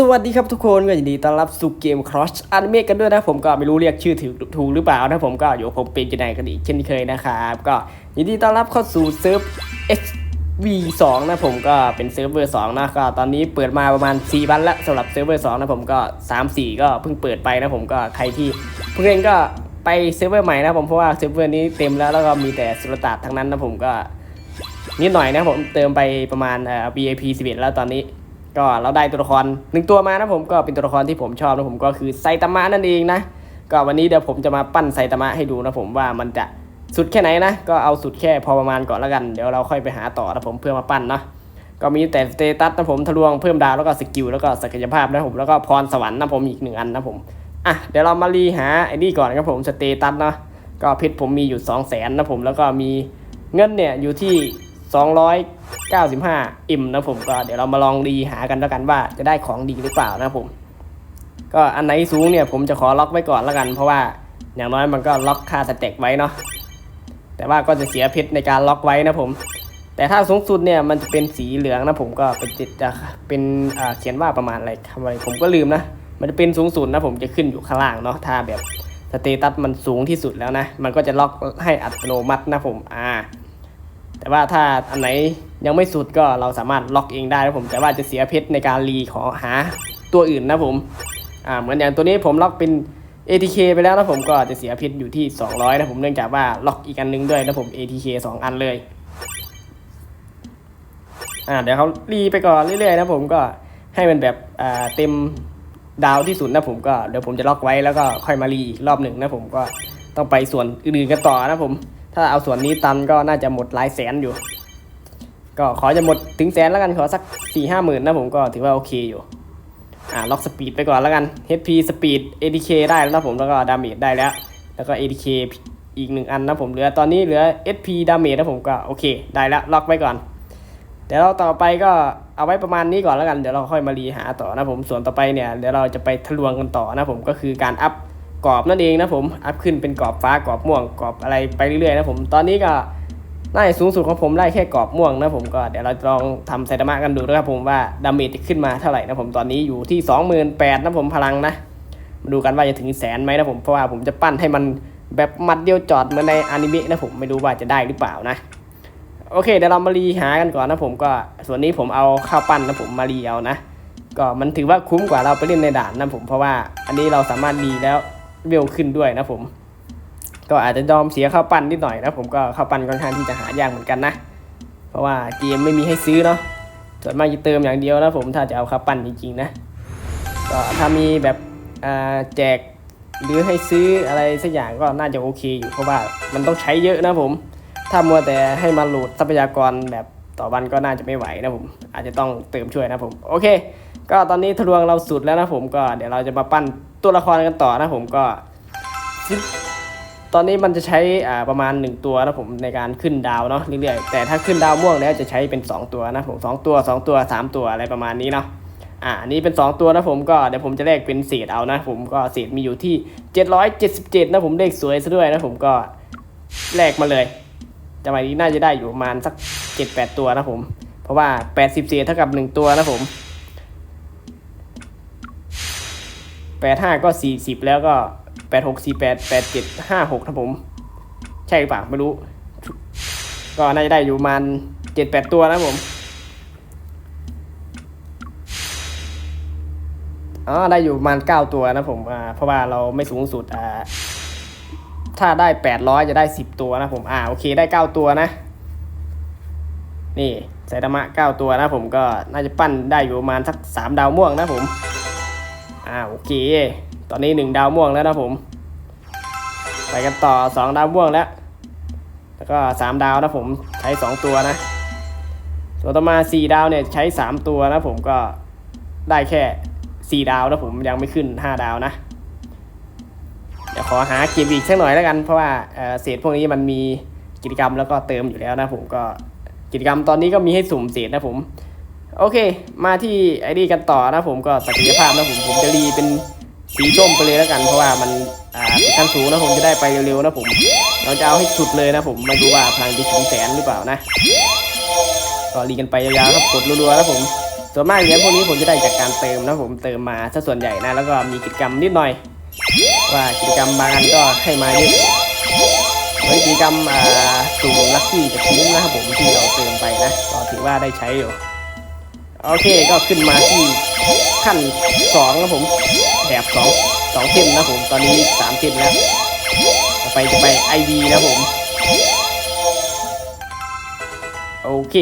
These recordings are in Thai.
สวัสดีครับทุกคนก็ยินดีต้อนรับสู่เกม Crush Anime กันด้วยนะผมก็ไม่รู้เรียกชื่อถูกถูกหรือเปล่านะผมก็อยู่ผมเป็นจันายกันอีกเช่นเคยนะครับก็ยินดีต้อนรับเข้าสู่เซิร์ฟ SV2 นะผมก็เป็นเซิร์ฟเวอร์2นะก็ตอนนี้เปิดมาประมาณ 4 วันแล้วสำหรับเซิร์ฟเวอร์2นะผมก็ 3 4 ก็เพิ่งเปิดไปนะผมก็ใครที่เพิ่งเล่นก็ไปเซิร์ฟเวอร์ใหม่นะผมเพราะว่าเซิร์ฟเวอร์นี้เต็มแล้วแล้วก็มีแต่สุลต่านทั้งนั้นนะผมก็นิดหน่อยนะผมเติมไปประมาณเอ่อ VIP 11 แล้วตอนนี้ ก็เราได้ตัวละครหนึ่งตัวมานะผมก็เป็นตัวละครที่ผมชอบนะผมก็คือไซตามะนั่นเองนะก็วันนี้เดี๋ยวผมจะมาปั้นไซตามะให้ดูนะผมว่ามันจะสุดแค่ไหนนะก็เอาสุดแค่พอประมาณก่อนแล้วกันเดี๋ยวเราค่อยไปหาต่อนะผมเพื่อมาปั้นเนาะก็มีแต่สเตตัสนะผมทะลวงเพิ่มดาวแล้วก็สกิลแล้วก็ศักยภาพนะผมแล้วก็พรสวรรค์นะผมอีกหนึ่งอันนะผมอะเดี๋ยวเรามารีหาไอ้นี่ก่อนครับผมสเตตัสเนาะก็เพชรผมมีอยู่ 2 0 0 0 0นนะผมแล้วก็มีเงินเนี่ยอยู่ที่ 295 อิ่มนะผมก็เดี๋ยวเรามาลองดีหากันแล้วกันว่าจะได้ของดีหรือเปล่านะผม ก็อันไหนสูงเนี่ยผมจะขอล็อกไว้ก่อนแล้วกัน เพราะว่าอย่างน้อยมันก็ล็อกค่าสเต็กไว้เนาะแต่ว่าก็จะเสียเพชรในการล็อกไว้นะผม แต่ถ้าสูงสุดเนี่ยมันจะเป็นสีเหลืองนะผมก็เป็นจิตจะเป็นอ่าเขียนว่าประมาณอะไรคำอะไรผมก็ลืมนะ มันจะเป็นสูงสุดนะผมจะขึ้นอยู่ข้างล่างเนาะถ้าแบบสเตตัสมันสูงที่สุดแล้วนะ มันก็จะล็อกให้อัตโนมัตินะผมอ่า แต่ว่าถ้าอันไหนยังไม่สุดก็เราสามารถล็อกเองได้นะผม แต่ว่าจะเสียเพชรในการรีขอหาตัวอื่นนะผมอ่าเหมือนอย่างตัวนี้ผมล็อกเป็น ATK ไปแล้วนะผมก็จะเสียเพชรอยู่ที่ 200 นะผมเนื่องจากว่าล็อกอีกอันนึงด้วยนะผม ATK 2 อันเลยอ่าเดี๋ยวเขารีไปก่อนเรื่อยๆนะผมก็ให้มันแบบอ่าเต็มดาวที่สุดนะผมก็เดี๋ยวผมจะล็อกไว้แล้วก็ค่อยมารีอีกรอบหนึ่งนะผมก็ต้องไปส่วนอื่นๆกันต่อนะผม ถ้าเอาส่วนนี้ตันก็น่าจะหมดหลายแสนอยู่ ก็ขอจะหมดถึงแสนแล้วกันขอสักสี่ห้าหมื่นนะผมก็ถือว่าโอเคอยู่ อ่าล็อกสปีดไปก่อนแล้วกัน HP สปีด ADK ได้แล้วนะผมแล้วก็ดาเมจได้แล้ว แล้วก็ ADK อีกหนึ่งอันนะผมเหลือตอนนี้เหลือ SP ดาเมจนะผมก็โอเค ได้แล้วล็อกไว้ก่อนเดี๋ยวเราต่อไปก็เอาไว้ประมาณนี้ก่อนแล้วกัน เดี๋ยวเราค่อยมารีหาต่อนะผมส่วนต่อไปเนี่ยเดี๋ยวเราจะไปทะลวงกันต่อนะผมก็คือการอัพ กรอบนั่นเองนะผมอัพขึ้นเป็นกรอบฟ้ากรอบม่วงกรอบอะไรไปเรื่อยๆนะผมตอนนี้ก็น่าจะสูงสุดของผมได้แค่กรอบม่วงนะผมก็เดี๋ยวเราลองทำไซตามะกันดูนะครับผมว่าดาเมจจะขึ้นมาเท่าไหร่นะผมตอนนี้อยู่ที่ 28,000นะผมพลังนะมาดูกันว่าจะถึงแสนไหมนะผมเพราะว่าผมจะปั้นให้มันแบบมัดเดียวจอดเหมือนในอนิเมะนะผมไม่รู้ว่าจะได้หรือเปล่านะโอเคเดี๋ยวเรามารีหากันก่อนนะผมก็ส่วนนี้ผมเอาข้าวปั้นนะผมมารีเอานะ ก็มันถือว่าคุ้มกว่าเราไปเล่นในด่านนะผมเพราะว่าอันนี้เราสามารถรีแล้ว เวลขึ้นด้วยนะผม ก็อาจจะยอมเสียข้าวปั้นนิดหน่อยนะผมก็ข้าวปั้นค่อนข้างที่จะหายากเหมือนกันนะ เพราะว่าเกมไม่มีให้ซื้อเนาะส่วนมากจะเติมอย่างเดียวนะผมถ้าจะเอาข้าวปั้นจริงๆนะก็ถ้ามีแบบแจกหรือให้ซื้ออะไรสักอย่างก็น่าจะโอเคอยู่เพราะว่ามันต้องใช้เยอะนะผม ถ้ามัวแต่ให้มาโหลดทรัพยากรแบบต่อวันก็น่าจะไม่ไหวนะผม อาจจะต้องเติมช่วยนะผม โอเค ก็ตอนนี้ทะลวงเราสุดแล้วนะผมก็เดี๋ยวเราจะมาปั้นตัวละครกันต่อนะผมก็ ตอนนี้มันจะใช้อ่าประมาณ 1 ตัวนะผมในการขึ้นดาวเนาะเรื่อยๆแต่ถ้าขึ้นดาวม่วงแล้วจะใช้เป็น 2 ตัวนะผมสองตัว 2 ตัว 3 ตัวอะไรประมาณนี้เนาะอ่านี้เป็น 2 ตัวนะผมก็เดี๋ยวผมจะแลกเป็นเศษเอานะผมก็เศษมีอยู่ที่ 777 นะผมเลขสวยซะด้วยนะผมก็แลกมาเลยจังหวะนี้น่าจะได้อยู่ประมาณสัก 7-8 ตัวนะผม เพราะว่า 80 เศษเท่ากับ 1 ตัวนะผม 85ก็40แล้วก็86 48 87 56นะผม ใช่หรือเปล่าไม่รู้ ก็น่าจะได้อยู่ประมาณ7-8ตัวนะผมอ๋อได้อยู่ประมาณเก้าตัวนะผมอ่าเพราะว่าเราไม่สูงสุดอ่าถ้าได้แปดร้อยจะได้สิบตัวนะผมอ่าโอเคได้เก้าตัวนะ นี่ไซตามะเก้าตัวนะผมก็น่าจะปั้นได้อยู่ประมาณสักสามดาวม่วงนะผม อ่าโอเค ตอนนี้หนึ่งดาวม่วงแล้วนะผม ไปกันต่อสองดาวม่วงแล้ว แล้วก็สามดาวนะผมใช้สองตัวนะส่วต่อมาสี่ดาวเนี่ยใช้สามตัวนะผมก็ได้แค่สี่ดาวนะผมยังไม่ขึ้นห้าดาวนะ เดี๋ยวขอหาเก็บอีกสักหน่อยแล้วกัน เพราะว่าเเศษพวกนี้มันมีกิจกรรมแล้วก็เติมอยู่แล้วนะผมก็กิจกรรมตอนนี้ก็มีให้สุ่มเศษนะผม โอเค มาที่ไอ้นี่กันต่อนะผมก็ศักยภาพนะผมผมจะรีเป็นสีส้มไปเลยแล้วกัน เพราะว่ามันอ่าขั้นสูงนะผมจะได้ไปเร็วๆนะผม เราจะเอาให้สุดเลยนะผมไม่รู้ว่าพลังจะถึงแสนหรือเปล่านะก็รีกันไปยาวๆครับกดรัวๆนะผม ส่วนมากเหรียญพวกนี้ผมจะได้จากการเติมนะผมเติมมาซะส่วนใหญ่นะแล้วก็มีกิจกรรมนิดหน่อย ว่ากิจกรรมบางอันก็ให้มาเยอะเฮ้ยกิจกรรมอ่าสุ่มลัคกี้จะคุ้มนะครับผมที่เราเติมไปนะก็ถือว่าได้ใช้อยู่ โอเคก็ขึ้นมาที่ขั้นสองนะผมแถบสองสองเส้นนะผมตอนนี้สามเส้นแล้วต่อไปจะไปไอวีนะผม โอเค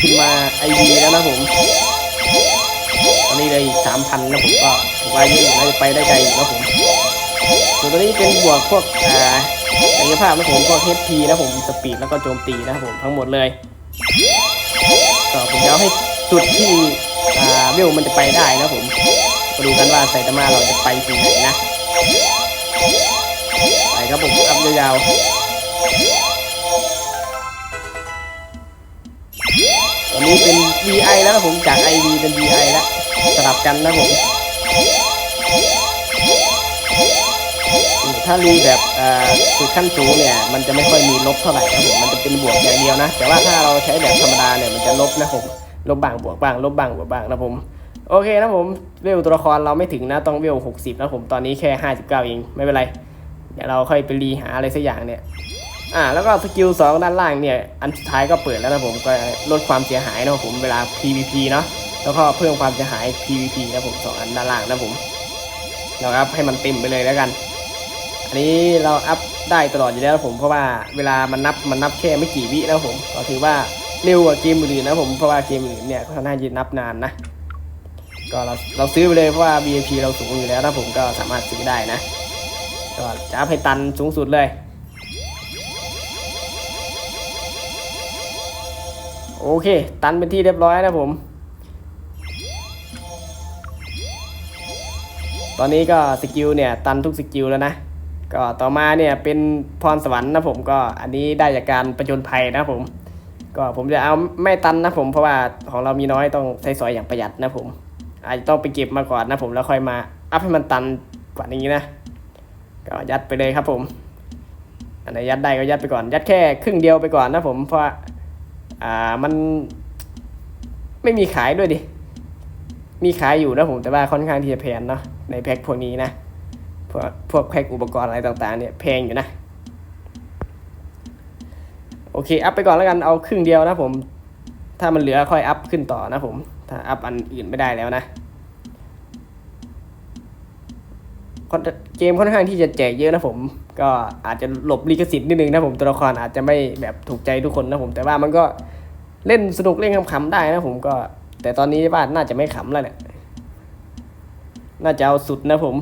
ขึ้นมาไอวีแล้วนะผมตอนนี้เลยสามพันนะผมก็ว่าเยอะอยู่น่าจะไปได้ไกลอยู่นะผมส่วนตัวนี้เป็นบวกพวกอ่ากายภาพนะผมพวก HP นะผมสปีดแล้วก็โจมตีนะผมทั้งหมดเลยก็ผมจะเอาให้ สุดที่เวลมันจะไปได้นะผมมาดูกันว่าไซตามะเราจะไปถึงไหนนะ ไปครับผมอัพยาวๆตอนนี้เป็น VI แล้วนะผมจาก IV เป็น VI แล้วสลับกันนะผมถ้ารีแบบเอ่อสุดขั้นสูงเนี่ย มันจะไม่ค่อยมีลบเท่าไหร่ครับผม มันจะเป็นบวกอย่างเดียวนะ แต่ว่าถ้าเราใช้แบบธรรมดาเนี่ย มันจะลบนะผม ลบบ้างบวกบ้างลบบ้างบวกบ้างนะผมโอเคนะผมเวลตัวละครเราไม่ถึงนะต้องเวล60นะผมตอนนี้แค่59เก้าเองไม่เป็นไรเดี๋ยวเราค่อยไปรีหาอะไรสักอย่างเนี่ยอ่าแล้วก็สกิล2ด้านล่างเนี่ยอันสุดท้ายก็เปิดแล้วนะผมก็ลดความเสียหายนะผมเวลา PVP เนาะแล้วก็เพิ่มความเสียหาย PVP นะผมสองอันด้านล่างนะผมเราอัพให้มันเต็มไปเลยแล้วกัน อันนี้เราอัพได้ตลอดอยู่แล้วนะผมเพราะว่าเวลามันนับมันนับแค่ไม่กี่วินะผมก็ถือว่า เร็วกว่าเกมอื่นนะผมเพราะว่าเกมอื่นเนี่ยค่อนข้างจะนับนานนะก็เราเราซื้อไปเลยเพราะว่า VIP เราสูงอยู่แล้วนะผมก็สามารถซื้อได้นะก็จะให้ตันสูงสุดเลย โอเค ตันเป็นที่เรียบร้อยนะผม ตอนนี้ก็สกิลเนี่ยตันทุกสกิลแล้วนะก็ต่อมาเนี่ยเป็นพรสวรรค์นะผมก็อันนี้ได้จากการประจนภัยนะผม ก็ผมจะเอาไม่ตันนะผมเพราะว่าของเรามีน้อยต้องใช้สอยอย่างประหยัดนะผม อาจจะต้องไปเก็บมาก่อนนะผมแล้วค่อยมาอัพให้มันตันกว่านี้นะ ก็ยัดไปเลยครับผม อันไหนยัดได้ก็ยัดไปก่อน ยัดแค่ครึ่งเดียวไปก่อนนะผมเพราะอ่ามันไม่มีขายด้วยดิ มีขายอยู่นะผมแต่ว่าค่อนข้างที่จะแพงเนาะในแพ็คพวกนี้นะพวกพวกแพ็คอุปกรณ์อะไรต่างๆเนี่ยแพงอยู่นะ โอเค อัพไปก่อนแล้วกันเอาครึ่งเดียวนะผม ถ้ามันเหลือค่อยอัพขึ้นต่อนะผม ถ้าอัพอันอื่นไม่ได้แล้วนะเกมค่อนข้างที่จะแจกเยอะนะผม ก็อาจจะหลบลิขสิทธิ์นิดนึงนะผมตัวละครอาจจะไม่แบบถูกใจทุกคนนะผม แต่ว่ามันก็เล่นสนุกเล่นขำๆได้นะผมก็ แต่ตอนนี้ว่าน่าจะไม่ขำแล้วเนี่ยน่าจะเอาสุดนะผม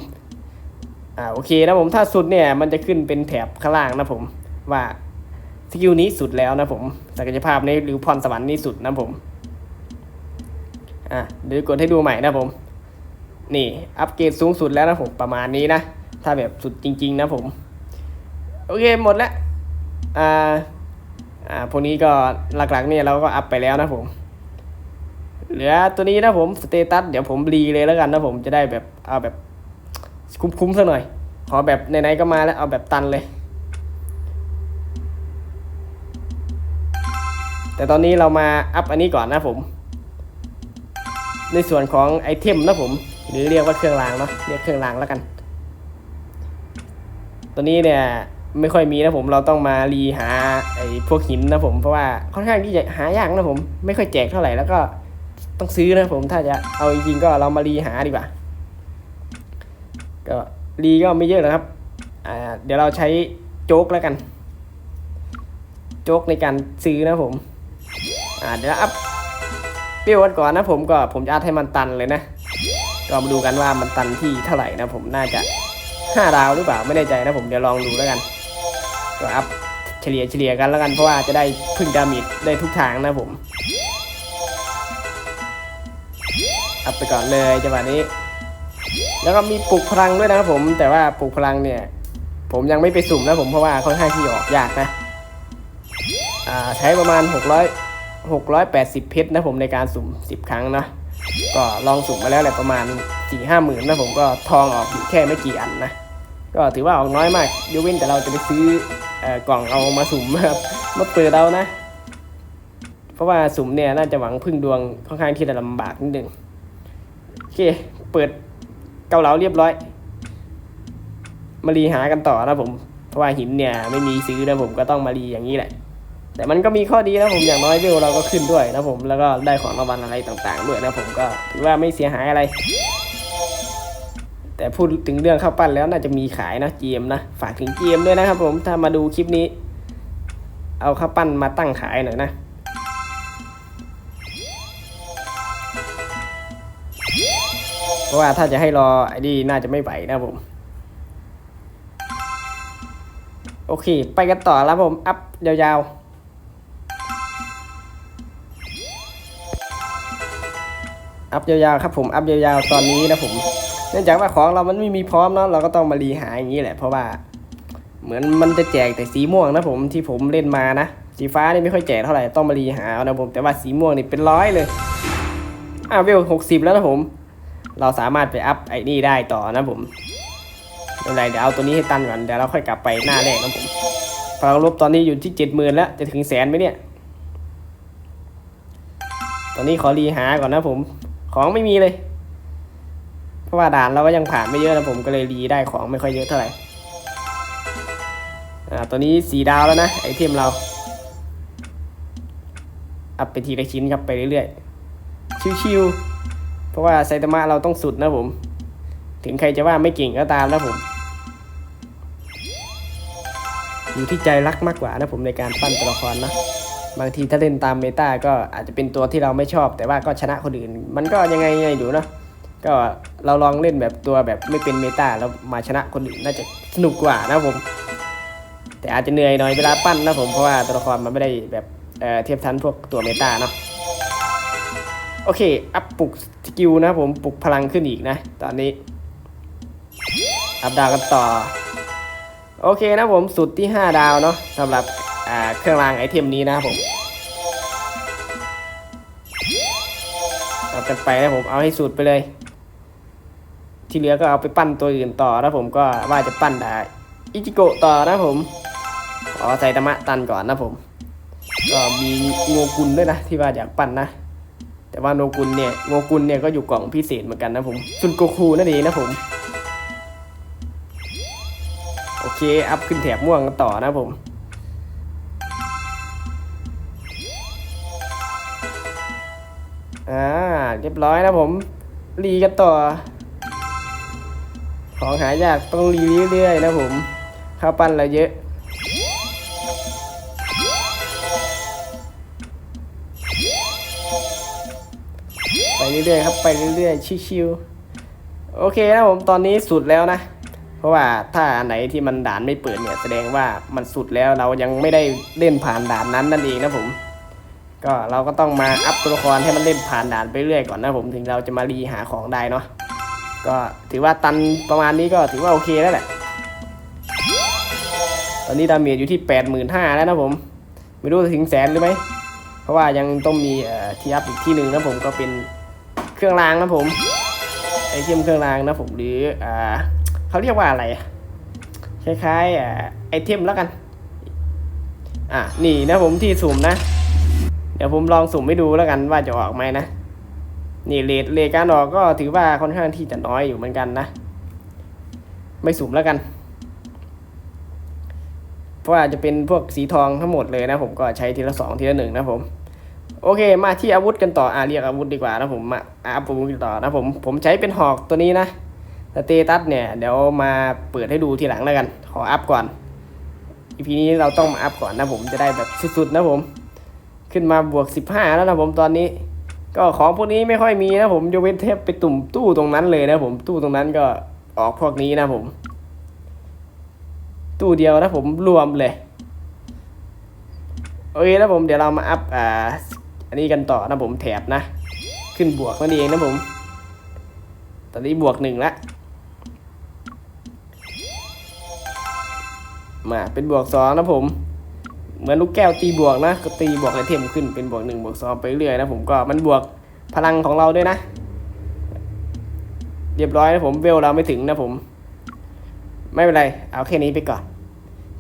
อ่าโอเคนะผมถ้าสุดเนี่ยมันจะขึ้นเป็นแถบข้างล่างนะผมว่า กิลนี้สุดแล้วนะผมศักยภาพนี้หรือพรสวรรค์นี้สุดนะผมอะเดี๋ยวกดให้ดูใหม่นะผม นี่อัปเกรดสูงสุดแล้วนะผมประมาณนี้นะ ถ้าแบบสุดจริง ๆ นะผม โอเคหมดแล้วอ่าอ่าพวกนี้ก็หลักๆเนี่ยเราก็อัพไปแล้วนะผมเหลือตัวนี้นะผมสเตตัสเดี๋ยวผมรีเลยแล้วกันนะผมจะได้แบบเอาแบบคุ้มๆสักหน่อย ขอแบบไหนๆก็มาแล้วเอาแบบตันเลย แต่ตอนนี้เรามาอัพอันนี้ก่อนนะผม ในส่วนของไอเทมนะผม หรือเรียกว่าเครื่องรางเนาะเรียกเครื่องรางแล้วกัน ตัวนี้เนี่ยไม่ค่อยมีนะผมเราต้องมารีหาไอพวกหินนะผมเพราะว่าค่อนข้างที่จะหายากนะผม ไม่ค่อยแจกเท่าไหร่แล้วก็ต้องซื้อนะผมถ้าจะเอาจริงๆก็เรามารีหาดีกว่า ก็รีก็ไม่เยอะนะครับอ่าเดี๋ยวเราใช้โจ๊กแล้วกัน โจ๊กในการซื้อนะผม อ่าเดี๋ยวอัพเปี้ยวกันก่อนนะผมก็ผมจะอัพให้มันตันเลยนะ ก็มาดูกันว่ามันตันที่เท่าไหร่นะผมน่าจะห้าดาวหรือเปล่าไม่แน่ใจนะผมเดี๋ยวลองดูแล้วกัน ก็อัพเฉลี่ยเฉลี่ยกันแล้วกันเพราะว่าจะได้พึ่งดามิดได้ทุกทางนะผม อัพไปก่อนเลยจังหวะนี้ แล้วก็มีปลุกพลังด้วยนะครับผม แต่ว่าปลุกพลังเนี่ย ผมยังไม่ไปสุ่มนะผมเพราะว่าค่อนข้างที่ออกยากนะ อ่าใช้ประมาณ 600 680 เพชรนะผมในการสุ่ม 10 ครั้งนะก็ลองสุ่มมาแล้วแหละประมาณ 4 5หมื่นนะผมก็ทองออกอยู่แค่ไม่กี่อันนะ ก็ถือว่าออกน้อยมากยกเว้นแต่เราจะไปซื้ออกล่องเอามาสุ่มครับมาเปิดเอานะ เพราะว่าสุ่มเนี่ยน่าจะหวังพึ่งดวงค่อนข้างที่จะลำบากนิดนึงโอเคเปิดเกาเหลาเรียบร้อย มารีหากันต่อนะผม เพราะว่าหินเนี่ยไม่มีซื้อนะผมก็ต้องมารีอย่างนี้แหละ แต่มันก็มีข้อดีนะผมอย่างน้อยเวเราก็ขึ้นด้วยนะผมแล้วก็ได้ของรางวัลอะไรต่างๆ ด้วยนะผมก็ถือว่าไม่เสียหายอะไร แต่พูดถึงเรื่องข้าวปั้นแล้วน่าจะมีขายนะ GM นะฝากถึง GM ด้วยนะครับผมถ้ามาดูคลิปนี้ เอาข้าวปั้นมาตั้งขายหน่อยนะเพราะว่าถ้าจะให้รอไอ้นี่น่าจะไม่ไหวนะผมโอเค ไปกันต่อแล้วผม อัพยาวๆ อัพยาวๆครับผมอัพยาวๆตอนนี้นะผม เนื่องจากว่าของเรามันไม่มีพร้อมเนาะเราก็ต้องมารีหาอย่างนี้แหละ เพราะว่า เหมือนมันจะแจกแต่สีม่วงนะผมที่ผมเล่นมานะสีฟ้านี่ไม่ค่อยแจกเท่าไหร่ต้องมารีหาเอานะผมแต่ว่าสีม่วงนี่เป็นร้อยเลยอ่าเวลหกสิบแล้วนะผม เราสามารถไปอัพไอ้นี่ได้ต่อนะผมไม่เป็นไรเดี๋ยวเอาตัวนี้ให้ตันก่อนเดี๋ยวเราค่อยกลับไปหน้าแรกนะผมพลังลบตอนนี้อยู่ที่เจ็ดหมื่นแล้วจะถึงแสนไหมเนี่ย ตอนนี้ขอรีหาก่อนนะผม ของไม่มีเลย เพราะว่าด่านเราก็ยังผ่านไม่เยอะนะผมก็เลยรีได้ของไม่ค่อยเยอะเท่าไหร่อ่าตัวนี้สีดาวแล้วนะไอเทมเราอัพไปทีละชิ้นครับไปเรื่อยๆชิวๆเพราะว่าไซตามะเราต้องสุดนะผม ถึงใครจะว่าไม่เก่งก็ตามนะผมอยู่ที่ใจรักมากกว่านะผมในการปั้นตัวละครนะ บางทีถ้าเล่นตามเมตาก็อาจจะเป็นตัวที่เราไม่ชอบ แต่ว่าก็ชนะคนอื่น มันก็ยังไงไงอยู่เนาะก็เราลองเล่นแบบตัวแบบไม่เป็นเมตาแล้วมาชนะคนอื่นน่าจะสนุกกว่านะผม แต่อาจจะเหนื่อยหน่อยเวลาปั้นนะผมเพราะว่าตัวละครมันไม่ได้แบบเอ่อเทียบทันพวกตัวเมตาเนาะโอเค อัพปลุกสกิลนะผมปลุกพลังขึ้นอีกนะ ตอนนี้ อัพดาวกันต่อ โอเคนะผมสุดที่ 5 ดาวเนาะสำหรับ เครื่องรางไอเทมนี้นะครับผมเอากันไปนะผมเอาให้สุดไปเลย ที่เหลือก็เอาไปปั้นตัวอื่นต่อนะผมก็ว่าจะปั้นไดาอิจิโกะต่อนะผมขอใส่ธรรมะตันก่อนนะผม ก็มีโงกุลด้วยนะที่ว่าอยากปั้นนะแต่ว่าโนกุลเนี่ยโงกุลเนี่ยก็อยู่กล่องพิเศษเหมือนกันนะผมซุนโกคูนั่นเองนะผมโอเค อัพขึ้นแถบม่วงต่อนะผม อ่าเรียบร้อยนะผม รีกันต่อ ของหายากต้องรีเรื่อยๆนะผมข้าวปั้นเราเยอะไปเรื่อยๆครับไปเรื่อยๆชิวๆโอเคนะผมตอนนี้สุดแล้วนะ เพราะว่าถ้าอันไหนที่มันด่านไม่เปิดเนี่ยแสดงว่ามันสุดแล้วเรายังไม่ได้เล่นผ่านด่านนั้นนั่นเองนะผม ก็เราก็ต้องมาอัพตัวละครให้มันเล่นผ่านด่านไปเรื่อยก่อนนะผมถึงเราจะมารีหาของได้เนาะก็ถือว่าตันประมาณนี้ก็ถือว่าโอเคแล้วแหละ ตอนนี้ดาเมจอยู่ที่ 85,000แล้วนะผม ไม่รู้จะถึงแสนหรือไหม เพราะว่ายังต้องมีเที่อัพอีกที่หนึ่งนะผมก็เป็นเครื่องรางนะผมไอเทมเครื่องรางนะผมหรืออเขาเรียกว่าอะไรคล้ายๆไอเทมแล้วกัน อะนี่นะผมที่สุ่มนะ เดี๋ยวผมลองสุ่มให้ดูแล้วกันว่าจะออกไหมนะ นี่เลทเลทการออกก็ถือว่าค่อนข้างที่จะน้อยอยู่เหมือนกันนะ ไม่สุ่มแล้วกัน เพราะว่าจจะเป็นพวกสีทองทั้งหมดเลยนะผมก็ใช้ทีละสองทีละหนึ่งนะผมโอเค มาที่อาวุธกันต่ออ่าเรียกอาวุธดีกว่านะผมมาอาวุธกันต่อนะผมผมใช้เป็นหอกตัวนี้นะสเตตัสเนี่ยเดี๋ยวมาเปิดให้ดูทีหลังแล้วกัน ขออัพก่อนอีพีนี้เราต้องมาอัพก่อนนะผมจะได้แบบสุดๆนะผม ขึ้นมาบวก 15 แล้วนะผมตอนนี้ ก็ของพวกนี้ไม่ค่อยมีนะผมยกเว้นเทปไปตุ่มตู้ตรงนั้นเลยนะผมตู้ตรงนั้นก็ออกพวกนี้นะผม ตู้เดียวนะผมรวมเลยโอเคนะผมเดี๋ยวเรามาอัพอ่าอันนี้กันต่อนะผมแถบนะ ขึ้นบวกนั่นเองนะผม ตอนนี้บวกหนึ่งละมาเป็นบวกสองนะผม เหมือนลูกแก้วตีบวกนะก็ตีบวกไอเทมขึ้นเป็นบวกหนึ่งบวกสองไปเรื่อยนะผมก็มันบวกพลังของเราด้วยนะ เรียบร้อยนะผมเวลเราไม่ถึงนะผม ไม่เป็นไร เอาแค่นี้ไปก่อน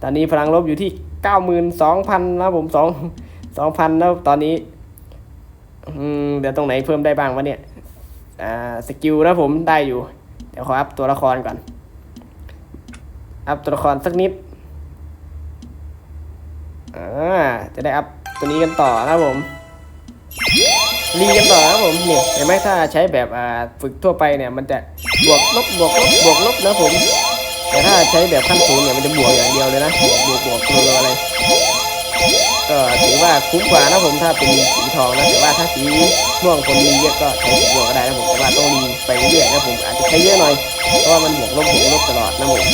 ตอนนี้พลังลบอยู่ที่เก้าหมื่นสองพันแล้วผมสองสองพันแล้วตอนนี้เดี๋ยวตรงไหนเพิ่มได้บ้างวะเนี่ยสกิลนะผมได้อยู่ เดี๋ยวขออัพตัวละครก่อน อัพตัวละครสักนิด อ่าจะได้อัพตัวนี้กันต่อนะครับผมรีกันต่อนะครับผมนี่เห็นไหมถ้าใช้แบบอ่าฝึกทั่วไปเนี่ยมันจะบวกลบบวกลบบวกลบนะผม แต่ถ้าใช้แบบขั้นสูงเนี่ยมันจะบวกอย่างเดียวเลยนะบวกบวกบวกรัวอะไรก็ถือว่าคุ้มกว่านะผมถ้าเป็นสีทองนะแต่ว่าถ้าสีม่วงคนมีเยอะก็ใช้สีม่วงก็ได้นะผมแต่ว่าต้องรีไปเรื่อยนะผมอาจจะใช้เยอะหน่อยเพราะว่ามันบวกลบบวกลบตลอดนะผม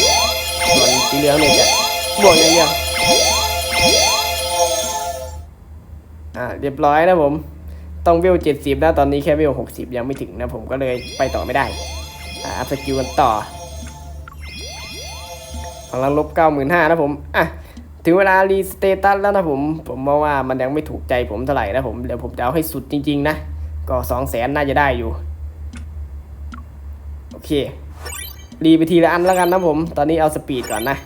ส่วนสีเหลืองเนี่ยจะบวกอย่างเดียวอ่า เรียบร้อยนะผม ต้องเวลเจ็ดสิบนะตอนนี้แค่เวลหกสิบยังไม่ถึงนะผมก็เลยไปต่อไม่ได้ อ่าอัพสกิลกันต่อพลังลบเก้าหมื่นห้านะผม อะ ถึงเวลารีสเตตัสแล้วนะผม ผมมองว่ามันยังไม่ถูกใจผมเท่าไหร่นะผม เดี๋ยวผมจะเอาให้สุดจริง ๆ นะ ก็สองแสนน่าจะได้อยู่ โอเค รีไปทีละอันแล้วกันนะผม ตอนนี้เอาสปีดก่อนนะ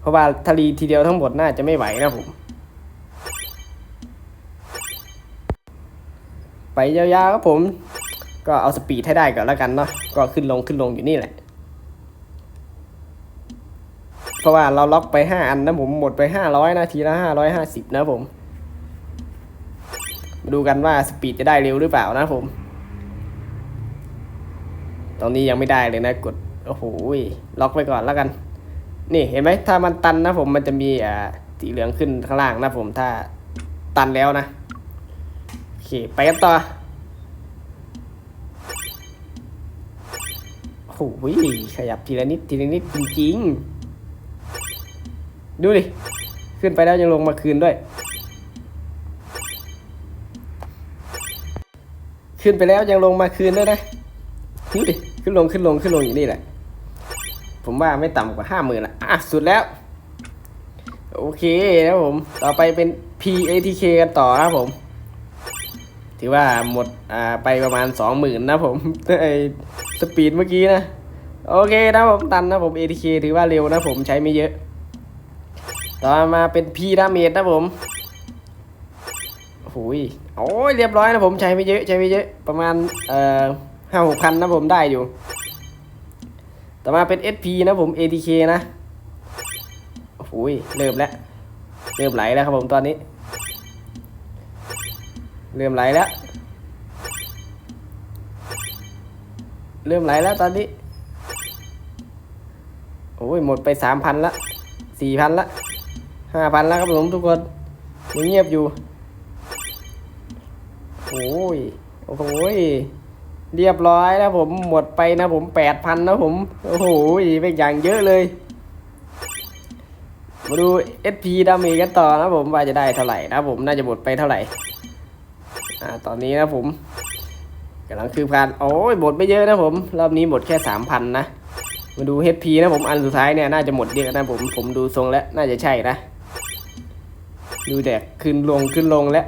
เพราะว่าถ้ารีทีเดียวทั้งหมดน่าจะไม่ไหวนะผม ไปยาวๆครับผม ก็เอาสปีดให้ได้ก่อนแล้วกันเนาะก็ขึ้นลงขึ้นลงอยู่นี่แหละ เพราะว่าเราล็อกไปห้าอันนะผมหมดไปห้าร้อยนาทีละห้าร้อยห้าสิบนะผมมาดูกันว่าสปีดจะได้เร็วหรือเปล่านะผม ตอนนี้ยังไม่ได้เลยนะกดโอ้โหล็อกไปก่อนแล้วกัน นี่เห็นไหมถ้ามันตันนะผมมันจะมีอ่าสีเหลืองขึ้นข้างล่างนะผมถ้าตันแล้วนะ เค ไปกันต่อโอ้โหขยับทีละนิดทีละนิดจริงๆ ดูดิ ขึ้นไปแล้วยังลงมาคืนด้วย ขึ้นไปแล้วยังลงมาคืนด้วยนะดูดิ ขึ้นลงขึ้นลงขึ้นลงอยู่นี่แหละ ผมว่าไม่ต่ำกว่าห้าหมื่นละอะ สุดแล้ว โอเคนะผม ต่อไปเป็น PATK กันต่อนะครับผม ถือว่าหมดอ่าไปประมาณสองหมื่นนะผมไอสปีดเมื่อกี้นะ โอเคนะผมตันนะผม ATK ถือว่าเร็วนะผมใช้ไม่เยอะ ต่อมาเป็น P ดาเมจนะผมโอ้ยโอ้ยเรียบร้อยนะผมใช้ไม่เยอะใช้ไม่เยอะประมาณเอ่อห้าหกพันนะผมได้อยู่ ต่อมาเป็น SP นะผม ATK นะโอ้ยเริ่มแล้ว เริ่มไหลแล้วครับผมตอนนี้ เริ่มไหลแล้ว เริ่มไหลแล้วตอนนี้ โอ้ยหมดไปสามพันละสี่พันละห้าพันล้วครับผมทุกคนยังเงียบอยู่ โอ้ย โอ้ย เรียบร้อยแล้วผมหมดไปนะผมแปดพันนะผม โอ้โหเป็นอย่างเยอะเลย มาดู SP ดาเมจกันต่อนะผมว่าจะได้เท่าไหร่นะผมน่าจะหมดไปเท่าไหร่ อ่าตอนนี้นะผมกำลังคือการโอ้ยหมดไม่เยอะนะผม รอบนี้หมดแค่สามพันนะ มาดู HP นะผม อันสุดท้ายเนี่ยน่าจะหมดเยอะนะผม ผมดูทรงแล้วน่าจะใช่นะ ดูแดกขึ้นลงขึ้นลงแล้ว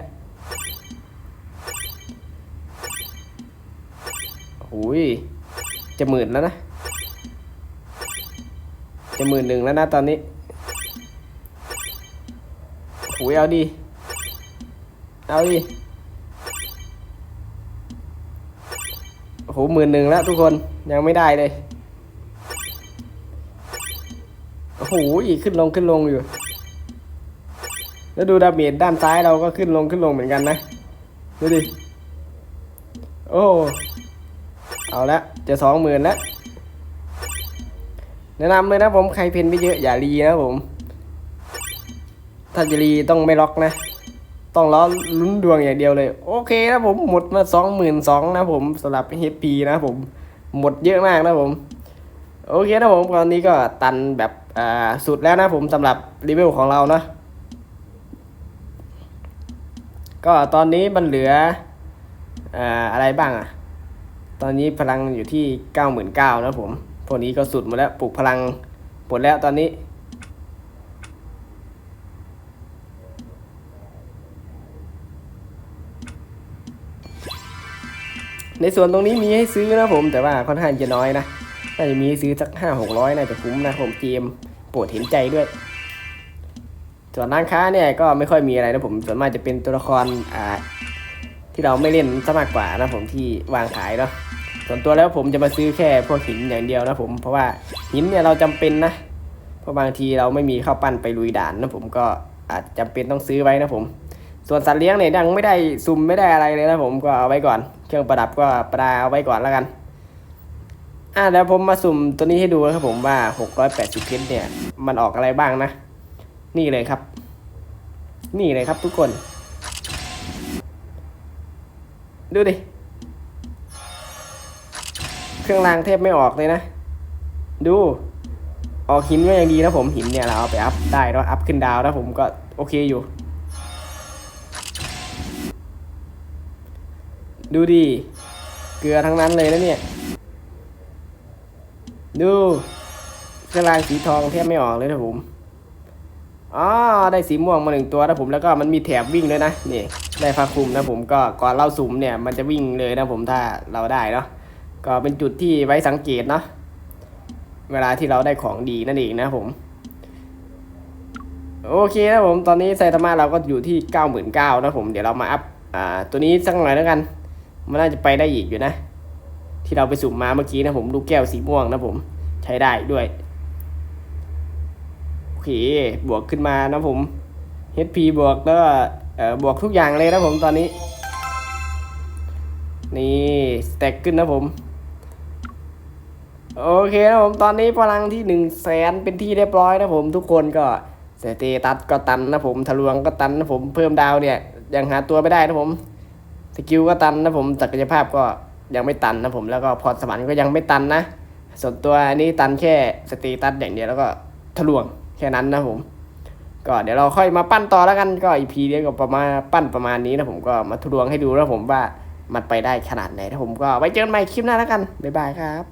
โอ้ยจะหมื่นแล้วนะ จะหมื่นหนึ่งแล้วนะตอนนี้โอ้ยเอาดิ เอาดิ โอ้โหหมื่นหนึ่งแล้วทุกคนยังไม่ได้เลย โอ้โหอีกขึ้นลงขึ้นลงอยู่ แล้วดูดาเมจด้านซ้ายเราก็ขึ้นลงขึ้นลงเหมือนกันนะ ดูดิ โอ้ เอาละจะสองหมื่นแล้ว แนะนำเลยนะผมใครเพนไม่เยอะอย่ารีนะผม ถ้าจะรีต้องไม่ล็อกนะ ต้องล้อลุ้นดวงอย่างเดียวเลย โอเคนะผมหมดมาสองหมื่นสองนะผมสำหรับ HP นะผมหมดเยอะมากนะผม โอเคนะผมตอนนี้ก็ตันแบบอ่าสุดแล้วนะผมสำหรับรีวิวของเราเนาะก็ตอนนี้มันเหลืออ่าอะไรบ้างอะตอนนี้พลังอยู่ที่เก้าหมื่นเก้านะผมพวกนี้ก็สุดหมดแล้วปลุกพลังหมดแล้วตอนนี้ ในส่วนตรงนี้มีให้ซื้อนะผมแต่ว่าค่อนข้างจะน้อยนะน่าจะมีให้ซื้อสักห้าหกร้อยน่าจะคุ้มนะผมเกมโปรดเห็นใจด้วย ส่วนร้านค้าเนี่ยก็ไม่ค่อยมีอะไรนะผมส่วนมากจะเป็นตัวละครอ่าที่เราไม่เล่นซะมากกว่านะผมที่วางขายเนาะส่วนตัวแล้วผมจะมาซื้อแค่พวกหินอย่างเดียวนะผมเพราะว่าหินเนี่ยเราจำเป็นนะเพราะบางทีเราไม่มีข้าวปั้นไปลุยด่านนะผมก็อาจจำเป็นต้องซื้อไว้นะผม ส่วนสัตว์เลี้ยงเนี่ยยังไม่ได้ซุ่มไม่ได้อะไรเลยนะผมก็เอาไว้ก่อน เครื่องประดับก็ประดาเอาไว้ก่อนแล้วกัน อะเดี๋ยวผมมาสุ่มตัวนี้ให้ดูนะครับผมว่า 680เพชรเนี่ย มันออกอะไรบ้างนะ นี่เลยครับ นี่เลยครับทุกคน ดูดิ เครื่องรางเทพไม่ออกเลยนะ ดู ออกหินก็ยังดีนะผมหินเนี่ยเราเอาไปอัพได้แล้วอัพขึ้นดาวนะผมก็โอเคอยู่ ดูดิ เกลือทั้งนั้นเลยนะเนี่ย ดูเครื่องรางสีทองแทบไม่ออกเลยนะผมอ๋อได้สีม่วงมาหนึ่งตัวนะผมแล้วก็มันมีแถบวิ่งด้วยนะนี่ได้ผ้าคลุมนะผมก็ก่อนเราสุ่มเนี่ย มันจะวิ่งเลยนะผมถ้าเราได้เนาะก็เป็นจุดที่ไว้สังเกตเนาะเวลาที่เราได้ของดีนั่นเองนะผม โอเคนะผมตอนนี้ไซตามะเราก็อยู่ที่เก้าหมื่นเก้านะผมเดี๋ยวเรามาอัพอ่าตัวนี้สักหน่อยแล้วกัน มันน่าจะไปได้อีกอยู่นะ ที่เราไปสุ่มมาเมื่อกี้นะผมลูกแก้วสีม่วงนะผมใช้ได้ด้วย โอเค บวกขึ้นมานะผม HP บวกแล้วเอ่อบวกทุกอย่างเลยนะผมตอนนี้ นี่สแต็กขึ้นนะผม โอเคนะผมตอนนี้พลังที่หนึ่งแสนเป็นที่เรียบร้อยนะผมทุกคนก็สเตตัสก็ตันนะผมทะลวงก็ตันนะผมเพิ่มดาวเนี่ยยังหาตัวไม่ได้นะผม สกิลก็ตันนะผมศักยภาพก็ยังไม่ตันนะผมแล้วก็พรสวรรค์ก็ยังไม่ตันนะ ส่วนตัวนี้ตันแค่สตีตัสอย่างเดียวแล้วก็ทะลวงแค่นั้นนะผม ก็เดี๋ยวเราค่อยมาปั้นต่อแล้วกันก็อีพีนี้ก็ประมาณปั้นประมาณนี้นะผมก็มาทะลวงให้ดูนะผมว่ามันไปได้ขนาดไหนนะผมก็ไว้เจอกันใหม่คลิปหน้าแล้วกันบ๊ายบายครับ